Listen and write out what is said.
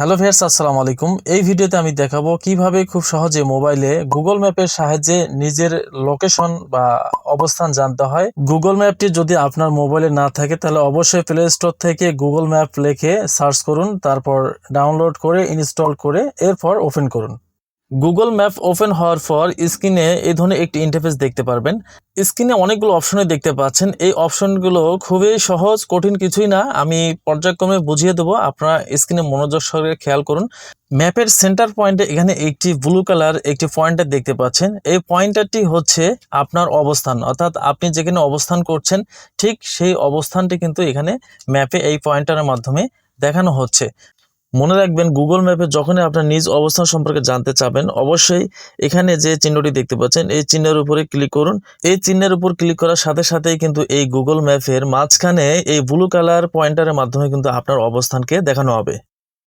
Hello viewers, আসসালামু আলাইকুম। এই ভিডিওতে আমি দেখাবো কীভাবে খুব সহজে মোবাইলে গুগল ম্যাপের সাহায্যে নিজের লোকেশন বা অবস্থান জানতে হয়। গুগল ম্যাপটি যদি আপনার মোবাইলে না থাকে, তাহলে অবশ্যই প্লে স্টোর থেকে গুগল ম্যাপ লিখে সার্চ করুন, তারপর ডাউনলোড করে ইনস্টল করে, এরপর ওপেন করুন। গুগল ম্যাপ ওপেন হওয়ার পর স্ক্রিনে এই ধরনের একটি ইন্টারফেস দেখতে পারবেন। স্ক্রিনে অনেকগুলো অপশনে দেখতে পাচ্ছেন। এই অপশনগুলো খুবই সহজ, কঠিন কিছুই না। আমি পর্যায়ক্রমে বুঝিয়ে দেবো। আপনারা স্ক্রিনে মনোযোগ সহকারে খেয়াল করুন। ম্যাপের সেন্টার পয়েন্টে এখানে একটি ব্লু কালার একটি পয়েন্টার দেখতে পাচ্ছেন। এই পয়েন্টারটি হচ্ছে আপনার অবস্থান। অর্থাৎ আপনি যেখানে অবস্থান করছেন, ঠিক সেই অবস্থানটি কিন্তু এখানে ম্যাপে এই পয়েন্টারের মাধ্যমে দেখানো হচ্ছে। মনে রাখবেন গুগল ম্যাপে যখনই আপনার নিজ অবস্থান সম্পর্কে জানতে চাবেন, অবশ্যই এখানে যে চিহ্নটি দেখতে পাচ্ছেন, এই চিহ্নের উপরে ক্লিক করুন। এই চিহ্নের উপর ক্লিক করার সাথে সাথেই কিন্তু এই গুগল ম্যাপের মাঝখানে এই ব্লু কালার পয়েন্টারের মাধ্যমে কিন্তু আপনার অবস্থানকে দেখানো হবে।